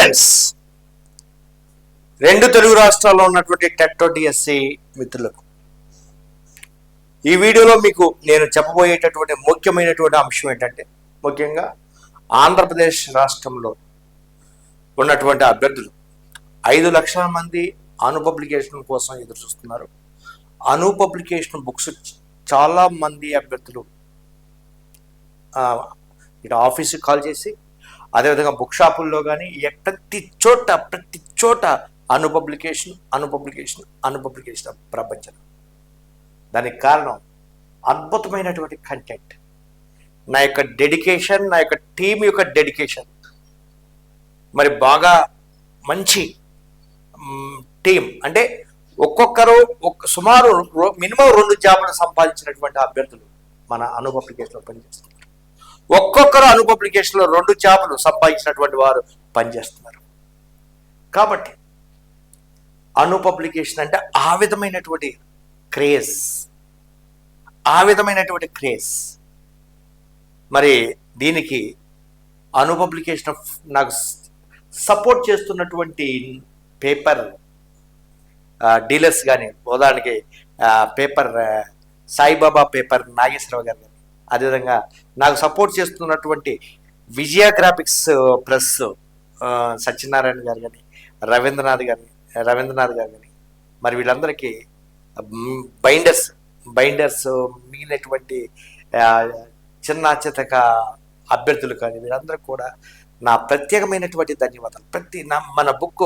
Students రెండు తెలుగు రాష్ట్రాల్లో ఉన్నటువంటి టెట్టో డిఎస్సి మిత్రులకు ఈ వీడియోలో మీకు నేను చెప్పబోయేటటువంటి ముఖ్యమైనటువంటి అంశం ఏంటంటే ముఖ్యంగా ఆంధ్రప్రదేశ్ రాష్ట్రంలో ఉన్నటువంటి అభ్యర్థులు ఐదు లక్షల మంది అను పబ్లికేషన్ కోసం ఎదురు చూస్తున్నారు అను పబ్లికేషన్ బుక్స్ చాలా మంది అభ్యర్థులు ఇటు ఆఫీస్కి కాల్ చేసి అదేవిధంగా బుక్ షాపుల్లో కానీ ప్రతి చోట ప్రతి చోట Anu publication Anu publication Anu publication ప్రపంచం. దానికి కారణం అద్భుతమైనటువంటి కంటెంట్ నా యొక్క డెడికేషన్ నా యొక్క టీం యొక్క డెడికేషన్ మరి బాగా మంచి టీం అంటే ఒక్కొక్కరు ఒక్క సుమారు మినిమం రెండు జాబులు సంపాదించినటువంటి అభ్యర్థులు మన అను పబ్లికేషన్లో పనిచేస్తున్నారు. ఒక్కొక్కరు అనుపబ్లికేషన్లో రెండు చేపలు సంపాదించినటువంటి వారు పనిచేస్తున్నారు. కాబట్టి అనుపబ్లికేషన్ అంటే ఆ విధమైనటువంటి క్రేజ్. ఆ విధమైనటువంటి క్రేజ్. మరి దీనికి అనుపబ్లికేషన్ నాకు సపోర్ట్ చేస్తున్నటువంటి పేపర్ డీలర్స్ కానీ ఉదాహరణకి పేపర్ సాయిబాబా పేపర్ నాగేశ్వరరావు గారు అదేవిధంగా నాకు సపోర్ట్ చేస్తున్నటువంటి Vijaya graphics press uh, uh, Satyanarayana గారు కానీ రవీంద్రనాథ్ గారు రవీంద్రనాథ్ గారు కానీ మరి వీళ్ళందరికీ బైండర్స్ బైండర్స్ uh, మిగిలినటువంటి చిన్న చితక అభ్యర్థులు కానీ వీళ్ళందరూ కూడా నా ప్రత్యేకమైనటువంటి ధన్యవాదాలు. ప్రతి నా మన బుక్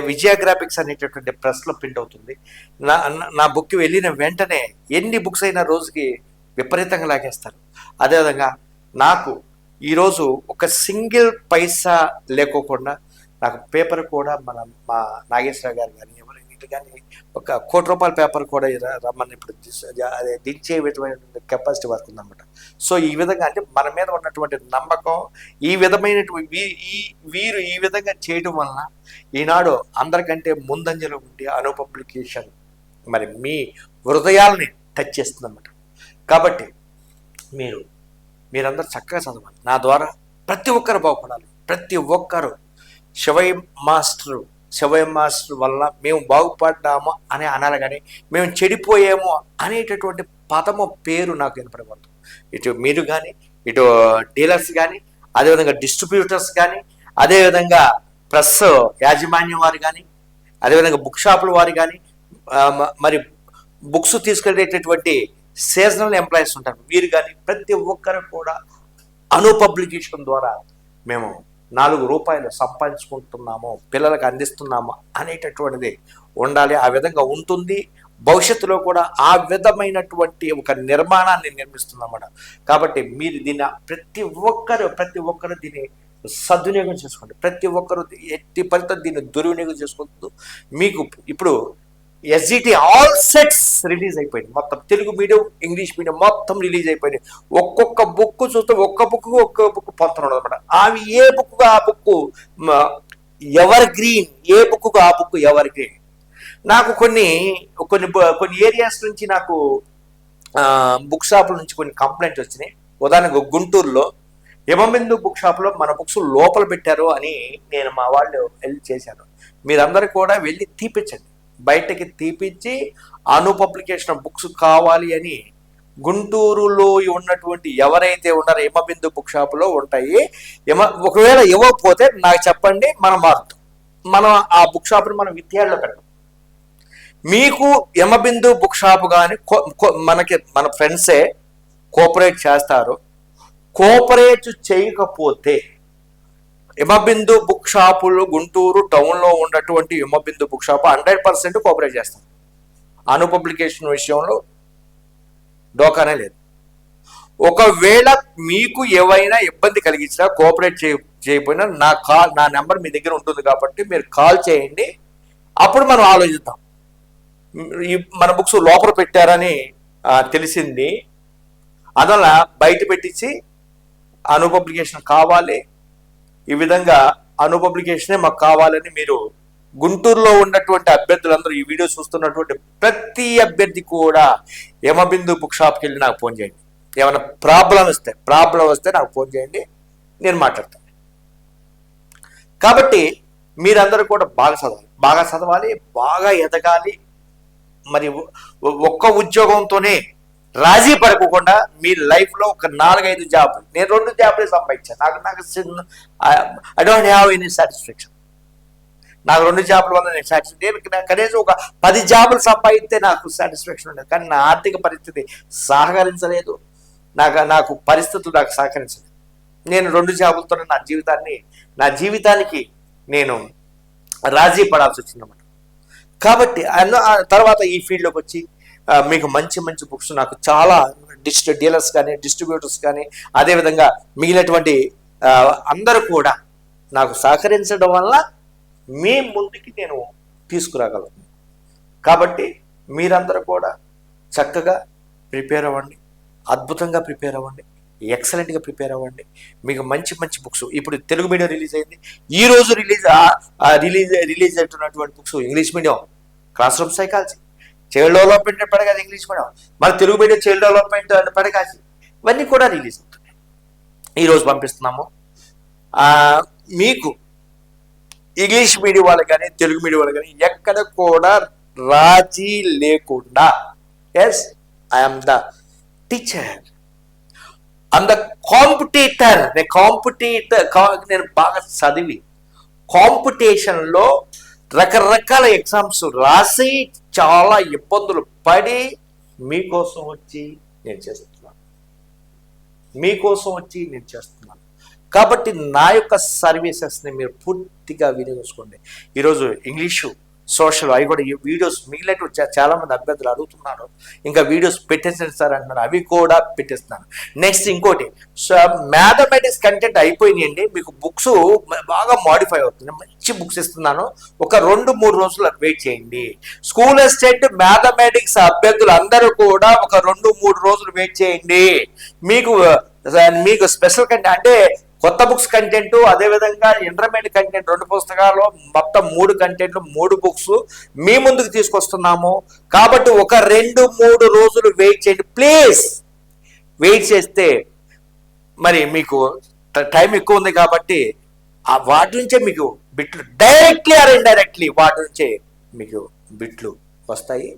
విజయ గ్రాఫిక్స్ అనేటటువంటి ప్రెస్లో ప్రింట్ అవుతుంది. నా నా- నా బుక్ వెళ్ళిన వెంటనే ఎన్ని బుక్స్ అయినా రోజుకి విపరీతంగా లాగేస్తారు. అదేవిధంగా నాకు ఈరోజు ఒక సింగిల్ పైసా లేకోకుండా నాకు పేపర్ కూడా మన మా నాగేశ్వర గారు కానీ ఎవరు కానీ ఒక కోటి రూపాయల పేపర్ కూడా రమ్మని ఇప్పుడు అదే దించే విధమైనటువంటి కెపాసిటీ వరకు ఉందన్నమాట సో ఈ విధంగా అంటే మన మీద ఉన్నటువంటి నమ్మకం ఈ విధమైనటువంటి వీ- ఈ వీరు ఈ విధంగా చేయడం వలన ఈనాడు అందరికంటే ముందంజలో ఉండే అను పబ్లికేషన్ మరి మీ హృదయాల్ని టచ్ చేస్తుందన్నమాట. కాబట్టి మీరు మీరందరూ చక్కగా చదవాలి. నా ద్వారా ప్రతి ఒక్కరు బాగుపడాలి. ప్రతి ఒక్కరు. శివయ్య మాస్టర్ శివయ్య మాస్టర్ వల్ల మేము బాగుపడ్డాము అని అనాలి కానీ మేము చెడిపోయాము అనేటటువంటి పదము పేరు నాకు వినపడకూడదు ఇటు మీరు కానీ ఇటు డీలర్స్ కానీ అదేవిధంగా డిస్ట్రిబ్యూటర్స్ కానీ అదేవిధంగా ప్రెస్ యాజమాన్యం వారు కానీ అదేవిధంగా బుక్ షాపుల వారు కానీ మరి బుక్స్ తీసుకెళ్ళేటటువంటి సీజనల్ ఎంప్లాయీస్ ఉంటారు. వీరు కానీ ప్రతి ఒక్కరు కూడా అను పబ్లికేషన్ ద్వారా మేము నాలుగు రూపాయలు సంపాదించుకుంటున్నాము పిల్లలకు అందిస్తున్నాము అనేటటువంటిది ఉండాలి. ఆ విధంగా ఉంటుంది. భవిష్యత్తులో కూడా ఆ విధమైనటువంటి ఒక నిర్మాణాన్ని నిర్మిస్తుందన్నమాట కాబట్టి మీరు దీన్ని ప్రతి ఒక్కరు ప్రతి ఒక్కరు దీన్ని సద్వినియోగం చేసుకోండి. ప్రతి ఒక్కరు ఎట్టి ఫలితం దీన్ని దుర్వినియోగం చేసుకుంటూ మీకు ఇప్పుడు ఎస్జిటి ఆల్ సెట్స్ రిలీజ్ అయిపోయింది. మొత్తం తెలుగు మీడియం ఇంగ్లీష్ మీడియం మొత్తం రిలీజ్ అయిపోయింది ఒక్కొక్క బుక్ చూస్తే ఒక్క బుక్ ఒక్క బుక్ పొందడం అనమాట అవి ఏ బుక్ ఆ బుక్ ఎవర్ గ్రీన్ ఏ బుక్ ఆ బుక్ ఎవర్ గ్రీన్ నాకు కొన్ని కొన్ని కొన్ని ఏరియాస్ నుంచి నాకు బుక్ షాపుల నుంచి కొన్ని కంప్లైంట్స్ వచ్చినాయి. ఉదాహరణకు గుంటూరులో యమబిందు బుక్ షాప్లో మన బుక్స్ లోపల పెట్టారు అని నేను మా వాళ్ళు వెళ్ళి చేశాను మీరందరూ కూడా వెళ్ళి తీపిచ్చండి. బయటకి తీపిచ్చి అను పబ్లికేషన్ బుక్స్ కావాలి అని గుంటూరులో ఉన్నటువంటి ఎవరైతే ఉన్నారో యమబిందు బుక్ షాపులో ఉంటాయి. యమ ఒకవేళ ఇవ్వకపోతే నాకు చెప్పండి మనం మారుతాం మనం ఆ బుక్ షాప్ని మనం విత్యాల్లో పెట్టం మీకు యమబిందు బుక్ షాప్ కానీ మనకి మన ఫ్రెండ్సే కోఆపరేట్ చేస్తారు. కోఆపరేట్ చేయకపోతే హిమబిందు బుక్ షాపులు గుంటూరు టౌన్లో ఉన్నటువంటి Himabindu book shop hundred percent cooperate చేస్తాం. అను పబ్లికేషన్ విషయంలో డోకానే లేదు. ఒకవేళ మీకు ఏవైనా ఇబ్బంది కలిగించినా కోఆపరేట్ చేయ చేయకపోయినా నా కాల్ నా నెంబర్ మీ దగ్గర ఉంటుంది కాబట్టి మీరు కాల్ చేయండి. అప్పుడు మనం ఆలోచిద్దాం. ఈ మన బుక్స్ లోపల పెట్టారని తెలిసింది. అందువల్ల బయట పెట్టించి అను పబ్లికేషన్ కావాలి. ఈ విధంగా అను పబ్లికేషనే మాకు కావాలని మీరు గుంటూరులో ఉన్నటువంటి అభ్యర్థులందరూ ఈ వీడియో చూస్తున్నటువంటి ప్రతి అభ్యర్థి కూడా యమబిందు బుక్ షాప్కి వెళ్ళి నాకు ఫోన్ చేయండి. ఏమైనా ప్రాబ్లం వస్తే ప్రాబ్లం వస్తే నాకు ఫోన్ చేయండి నేను మాట్లాడతాను కాబట్టి మీరందరూ కూడా బాగా చదవాలి బాగా చదవాలి బాగా ఎదగాలి. మరి ఒక్క ఉద్యోగంతోనే రాజీ పడకుండా మీ లైఫ్లో ఒక నాలుగైదు జాబులు నేను రెండు జాబులే సంపాదించాను నాకు నాకు I don't have any satisfaction నాకు రెండు జాబుల వల్ల నేను సాటిస్ఫై నేను కనీసం ఒక పది జాబులు సంపాదిస్తే నాకు సాటిస్ఫాక్షన్ ఉండదు. కానీ నా ఆర్థిక పరిస్థితి సహకరించలేదు. నాకు నాకు పరిస్థితులు నాకు సహకరించలేదు. నేను రెండు జాబులతోనే నా జీవితాన్ని నా జీవితానికి నేను రాజీ పడాల్సి వచ్చిందన్నమాట. కాబట్టి తర్వాత ఈ ఫీల్డ్లోకి వచ్చి మీకు మంచి మంచి బుక్స్ నాకు చాలా డిస్ట్రి డీలర్స్ కానీ డిస్ట్రిబ్యూటర్స్ కానీ అదేవిధంగా మిగిలినటువంటి అందరూ కూడా నాకు సహకరించడం వల్ల మీ ముందుకి నేను తీసుకురాగలను. కాబట్టి మీరందరూ కూడా చక్కగా ప్రిపేర్ అవ్వండి. అద్భుతంగా ప్రిపేర్ అవ్వండి. ఎక్సలెంట్గా ప్రిపేర్ అవ్వండి. మీకు మంచి మంచి బుక్స్ ఇప్పుడు తెలుగు మీడియం రిలీజ్ అయింది. ఈ రోజు రిలీజ్ రిలీజ్ రిలీజ్ అవుతున్నటువంటి books English medium classroom psychology child development pedagogy English medium మన Telugu medium child development pedagogy ఇవన్నీ కూడా రిలీజ్ అవుతున్నాయి. ఈరోజు పంపిస్తున్నాము. మీకు ఇంగ్లీష్ మీడియం వాళ్ళు కానీ తెలుగు మీడియం వాళ్ళు కానీ ఎక్కడ కూడా రాజీ లేకుండా yes I'm the teacher I'm the competitor నేను కాంపిటేటర్ నేను బాగా చదివి. కాంపిటీషన్లో రకరకాల ఎగ్జామ్స్ రాసి చాలా ఇబ్బందులు పడి మీకోసం వచ్చి నేను చేస్తున్నాను. మీకోసం వచ్చి నేను చేస్తున్నాను. కాబట్టి నా యొక్క సర్వీసెస్ని మీరు పూర్తిగా వినియోగించుకోండి. ఈరోజు ఇంగ్లీషు సోషల్ అవి కూడా ఈ వీడియోస్ మిగిలినట్టు చాలా మంది అభ్యర్థులు అడుగుతున్నారు. ఇంకా వీడియోస్ పెట్టేసాను సార్ అంటున్నారు. అవి కూడా పెట్టేస్తున్నాను. నెక్స్ట్ ఇంకోటి సో మ్యాథమెటిక్స్ కంటెంట్ అయిపోయినాయండి. మీకు బుక్స్ బాగా మాడిఫై అవుతుంది మంచి బుక్స్ ఇస్తున్నాను. ఒక రెండు మూడు రోజులు వెయిట్ చేయండి. స్కూల్ అసిస్టెంట్ మ్యాథమెటిక్స్ అభ్యర్థులు అందరూ కూడా ఒక రెండు మూడు రోజులు వెయిట్ చేయండి. మీకు మీకు స్పెషల్ కంటే అంటే కొత్త బుక్స్ కంటెంట్ అదేవిధంగా ఇంటర్మీడియట్ కంటెంట్ రెండు పుస్తకాలు మొత్తం మూడు కంటెంట్లు మూడు బుక్స్ మీ ముందుకు తీసుకొస్తున్నాము. కాబట్టి ఒక రెండు మూడు రోజులు వెయిట్ చేయండి. ప్లీజ్! వెయిట్ చేస్తే మరి మీకు టైం ఎక్కువ ఉంది కాబట్టి ఆ వాటి నుంచే మీకు బిట్లు డైరెక్ట్లీ ఆర్ ఇండైరెక్ట్లీ వాటి నుంచే మీకు బిట్లు వస్తాయి.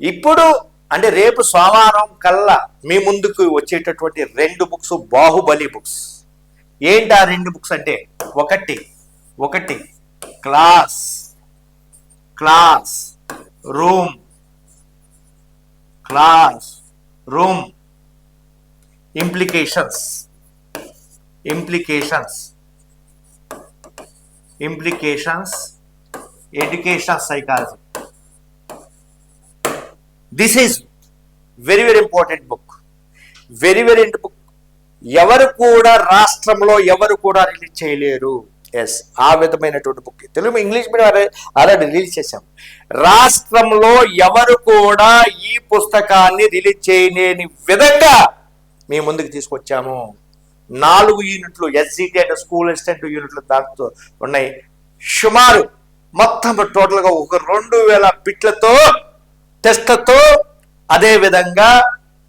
ఇప్పుడు అంటే రేపు సోమవారం కల్లా మీ ముందుకు వచ్చేటటువంటి రెండు బుక్స్ బాహుబలి బుక్స్. ఏంటి ఆ రెండు బుక్స్ అంటే? ఒకటి ఒకటి class classroom classroom implications implications implications education psychology this is very very important book very very book ఎవరు కూడా రాష్ట్రంలో ఎవరు కూడా రిలీజ్ చేయలేరు. ఎస్ ఆ విధమైనటువంటి book Telugu English medium already release చేశాం. రాష్ట్రంలో ఎవరు కూడా ఈ పుస్తకాన్ని రిలీజ్ చేయలేని విధంగా మీ ముందుకు తీసుకొచ్చాము. నాలుగు యూనిట్లు ఎస్జిటి అంటే స్కూల్ అసిస్టెంట్ యూనిట్లు దాంతో ఉన్నాయి. సుమారు మొత్తం టోటల్గా ఒక రెండు వేల బిట్లతో టెస్ట్లతో అదేవిధంగా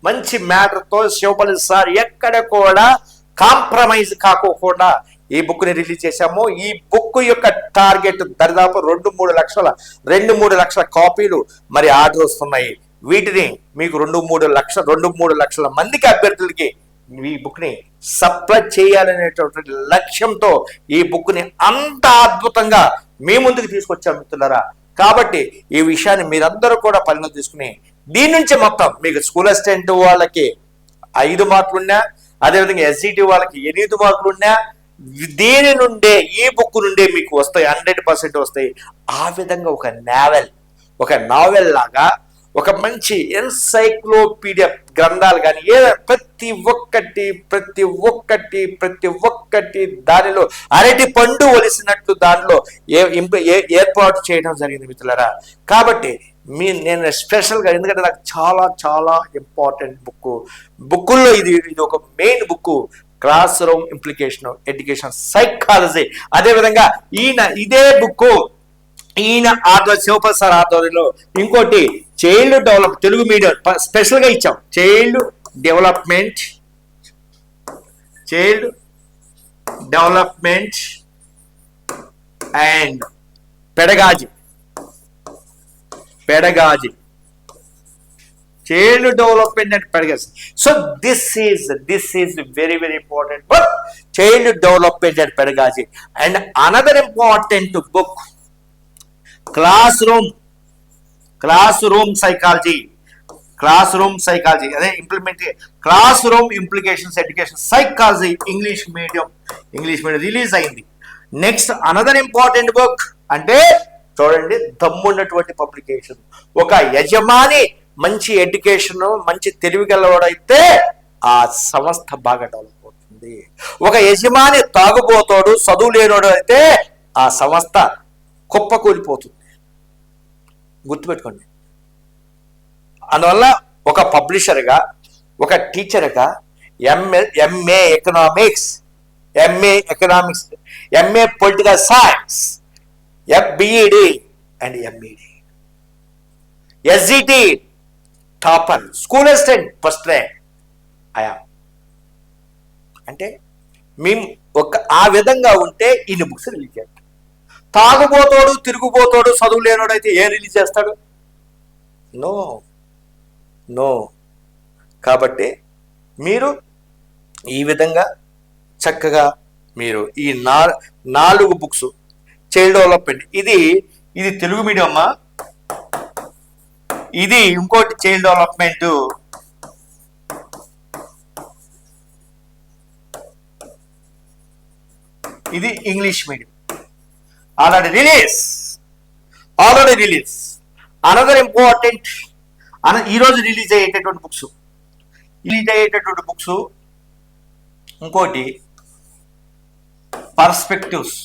మంచి మ్యాటర్తో శివపల్లి సార్ ఎక్కడ కూడా కాంప్రమైజ్ కాకోకుండా ఈ బుక్ని రిలీజ్ చేశాము. ఈ బుక్ యొక్క టార్గెట్ దరిదాపు రెండు మూడు లక్షల రెండు మూడు లక్షల కాపీలు మరి ఆర్డర్ వస్తున్నాయి. వీటిని మీకు రెండు మూడు లక్ష రెండు మూడు లక్షల మందికి అభ్యర్థులకి ఈ బుక్ని సప్లై చేయాలనేటువంటి లక్ష్యంతో ఈ బుక్ని అంత అద్భుతంగా మీ ముందుకు తీసుకొచ్చాం మిత్రులరా. కాబట్టి ఈ విషయాన్ని మీరందరూ కూడా పరిణతి తీసుకుని దీని నుంచి మొత్తం మీకు స్కూల్ అసిస్టెంట్ వాళ్ళకి ఐదు మార్కులున్నా అదేవిధంగా ఎస్జిటి వాళ్ళకి ఎనిమిది మార్కులున్నా దీని నుండే ఈ బుక్ నుండే మీకు వస్తాయి హండ్రెడ్ పర్సెంట్ వస్తాయి. ఆ విధంగా ఒక నావెల్ ఒక నావెల్ లాగా ఒక మంచి ఎన్సైక్లోపీడియా గ్రంథాలు కానీ ఏదైనా ప్రతి ఒక్కటి ప్రతి ఒక్కటి ప్రతి ఒక్కటి దానిలో అరటి పండు ఒలిసినట్లు దానిలో ఏ ఇంప- ఏర్పాటు చేయడం జరిగింది మిత్రులరా. కాబట్టి మీ నేను స్పెషల్గా ఎందుకంటే నాకు చాలా చాలా ఇంపార్టెంట్ బుక్ బుక్కుల్లో ఇది ఇది ఒక main book classroom implication education psychology. అదేవిధంగా ఈయన ఇదే బుక్ ఈయన ఆధ్వర్య శివప్రసాద్ ఆధ్వర్యంలో ఇంకోటి చైల్డ్ డెవలప్ తెలుగు మీడియం స్పెషల్గా ఇచ్చాం. Child development child development and pedagogy. Pedagogy. Child development and pedagogy. So this is this is very very important book. Child development and pedagogy. And another important book classroom classroom psychology classroom psychology అదే implement classroom implications education psychology English medium English medium release అయింది. Next another important book అంటే చూడండి దమ్మున్నటువంటి publication ఒక యజమాని మంచి education మంచి తెలివి గలవాడైతే ఆ సంస్థ బాగా డెవలప్ అవుతుంది. ఒక యజమాని తాగుబోతాడు చదువు లేనోడు అయితే ఆ సంస్థ కుప్పకూలిపోతుంది. గుర్తుపెట్టుకోండి. అందువల్ల ఒక పబ్లిషర్గా ఒక టీచర్గా MA MA economics MA economics MA political science ఎఫ్బిఈడి and MEd SGT topper school assistant first rank అయా అంటే మేము ఒక ఆ విధంగా ఉంటే ఇన్ని బుక్స్ రిలీజ్ చేస్తాం. తాగుబోతోడు తిరుగుబోతోడు చదువు లేనోడైతే ఏ ఏం రిలీజ్ చేస్తాడు? నో నో కాబట్టి మీరు ఈ విధంగా చక్కగా మీరు ఈ నా నాలుగు బుక్స్ చైల్డ్ డెవలప్మెంట్ ఇది ఇది తెలుగు మీడియం అమ్మా. ఇది ఇంకోటి చైల్డ్ డెవలప్మెంట్ ఇది English medium already release already release another important అన ఈరోజు రిలీజ్ అయ్యేటటువంటి బుక్స్ రిలీజ్ అయ్యేటటువంటి బుక్స్ ఇంకోటి perspectives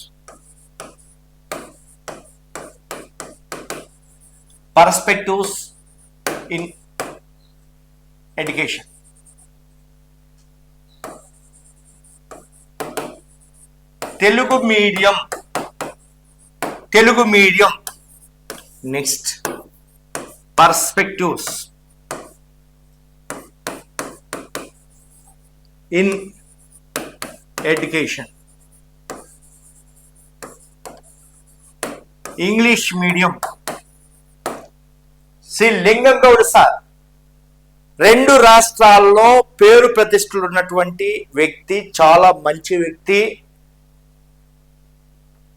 perspectives in education Telugu medium Telugu medium. Next perspectives in education English medium Shri Lingam Goud sir రెండు రాష్ట్రాల్లో పేరు ప్రతిష్టలు ఉన్నటువంటి వ్యక్తి చాలా మంచి వ్యక్తి.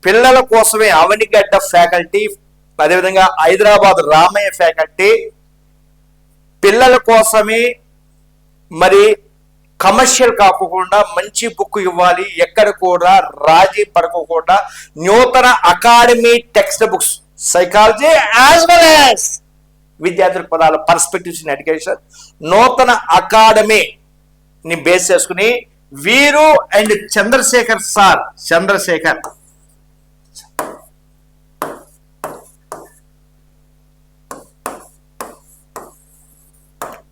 పిల్లల కోసమే అవనిగడ్డ ఫ్యాకల్టీ అదేవిధంగా హైదరాబాద్ రామయ్య ఫ్యాకల్టీ. పిల్లల కోసమే మరి కమర్షియల్ కాకుండా మంచి బుక్ ఇవ్వాలి ఎక్కడ కూడా రాజీ పడకోకుండా నూతన academy text books psychology as well as విద్యార్థుల పదాల పర్స్పెక్టివ్స్ ఇన్ ఎడ్యుకేషన్ నూతన అకాడమీ ని బేస్ చేసుకుని వీరు అండ్ చంద్రశేఖర్ సార్ చంద్రశేఖర్.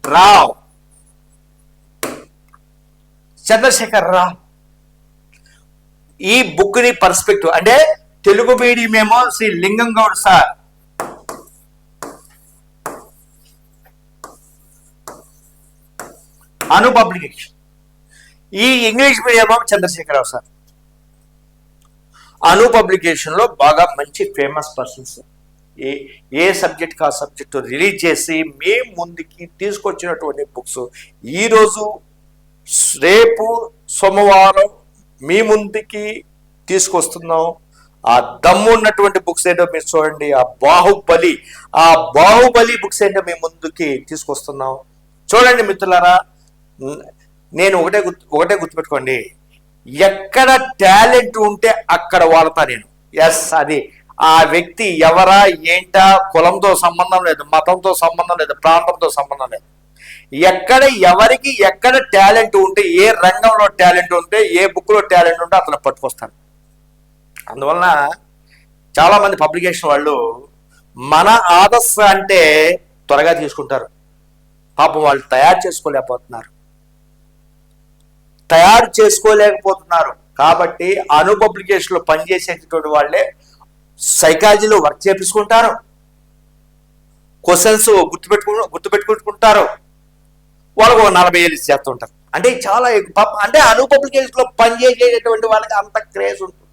రావ్. చంద్రశేఖర్ రావ్. ఈ బుక్ని పర్స్పెక్టివ్ అంటే తెలుగు మీడియం ఏమో శ్రీ లింగం గౌడ్ సార్. అను పబ్లికేషన్. ఈ English medium Chandrashekar Rao sir. Anu పబ్లికేషన్లో బాగా మంచి ఫేమస్ పర్సన్స్ ఏ ఏ సబ్జెక్ట్ ఆ సబ్జెక్ట్ రిలీజ్ చేసి మే ముందుకి తీసుకొచ్చినటువంటి బుక్స్ ఈరోజు రేపు సోమవారం మీ ముందుకి తీసుకొస్తున్నాం. ఆ దమ్ము ఉన్నటువంటి బుక్స్ ఏంటో మీరు చూడండి ఆ బాహుబలి ఆ బాహుబలి బుక్స్ ఏంటో మీ ముందుకి తీసుకొస్తున్నాం. చూడండి మిత్రులారా నేను ఒకటే గుర్తు ఒకటే గుర్తుపెట్టుకోండి ఎక్కడ టాలెంట్ ఉంటే అక్కడ వాడతా నేను. ఎస్ అది. ఆ వ్యక్తి ఎవరా ఏంటా కులంతో సంబంధం లేదు మతంతో సంబంధం లేదు ప్రాంతంతో సంబంధం లేదు. ఎక్కడ ఎవరికి ఎక్కడ టాలెంట్ ఉంటే ఏ రంగంలో టాలెంట్ ఉంటే ఏ బుక్లో టాలెంట్ ఉంటే అతను పట్టుకొస్తాను అందువలన చాలామంది పబ్లికేషన్ వాళ్ళు మన ఆదర్శ అంటే త్వరగా తీసుకుంటారు. పాపం వాళ్ళు తయారు చేసుకోలేకపోతున్నారు. తయారు చేసుకోలేకపోతున్నారు. కాబట్టి అను పబ్లికేషన్లో పనిచేసేటటువంటి వాళ్ళే సైకాలజీలో వర్క్ చేపించుకుంటారు. క్వశ్చన్స్ గుర్తుపెట్టుకు గుర్తుపెట్టుకుంటుంటారు. వాళ్ళకు ఒక నలభై ఏళ్ళు చేస్తుంటారు. అంటే చాలా ఎక్కువ అంటే అను పబ్లికేషన్లో పనిచేసేటటువంటి వాళ్ళకి అంత క్రేజ్ ఉంటుంది.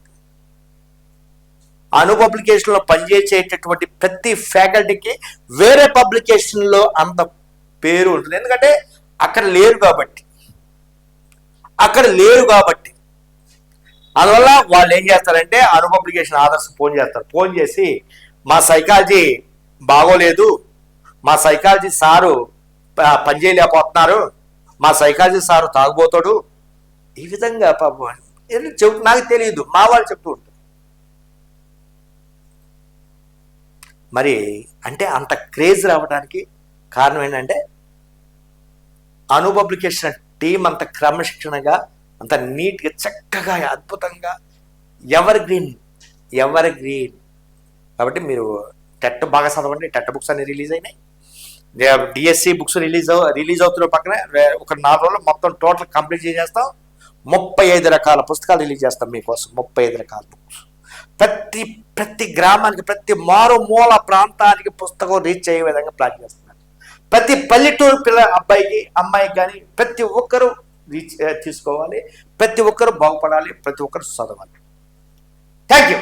అను పబ్లికేషన్లో పనిచేసేటటువంటి ప్రతి ఫ్యాకల్టీకి వేరే పబ్లికేషన్లో అంత పేరు ఉంటుంది. ఎందుకంటే అక్కడ లేరు కాబట్టి. అక్కడ లేరు కాబట్టి. అందువల్ల వాళ్ళు ఏం చేస్తారంటే అను పబ్లికేషన్ ఆదర్శ్ ఫోన్ చేస్తారు. ఫోన్ చేసి మా సైకాలజీ బాగోలేదు. మా సైకాలజీ సారు ప- పనిచేయలేకపోతున్నారు. మా సైకాలజీ సారు తాగుబోతాడు. ఈ విధంగా పాపం ఏదో చెప్ నాకు తెలియదు. మా వాళ్ళు చెప్తూ ఉంటారు. మరి అంటే అంత క్రేజ్ రావడానికి కారణం ఏంటంటే అను పబ్లికేషన్ టీం అంత క్రమశిక్షణగా అంత నీట్గా చక్కగా అద్భుతంగా ఎవర్ గ్రీన్ ఎవర్ గ్రీన్ కాబట్టి మీరు టెట్ బాగా చదవండి. టెట్ బుక్స్ అన్ని రిలీజ్ అయినాయి. డిఎస్సి బుక్స్ రిలీజ్ రిలీజ్ అవుతున్న పక్కన ఒక నాలుగు రోజులు మొత్తం టోటల్ కంప్లీట్ చేసేస్తాం. ముప్పై ఐదు రకాల పుస్తకాలు రిలీజ్ చేస్తాం మీకోసం ముప్పై ఐదు రకాల బుక్స్. ప్రతి ప్రతి గ్రామానికి ప్రతి మారు మూల ప్రాంతానికి పుస్తకం రీచ్ అయ్యే విధంగా ప్లాన్ చేస్తున్నాను ప్రతి పల్లెటూరు పిల్ల అబ్బాయికి అమ్మాయికి కానీ ప్రతి ఒక్కరూ తీసుకోవాలి. ప్రతి ఒక్కరు బాగుపడాలి ప్రతి ఒక్కరు చదవాలి. Thank you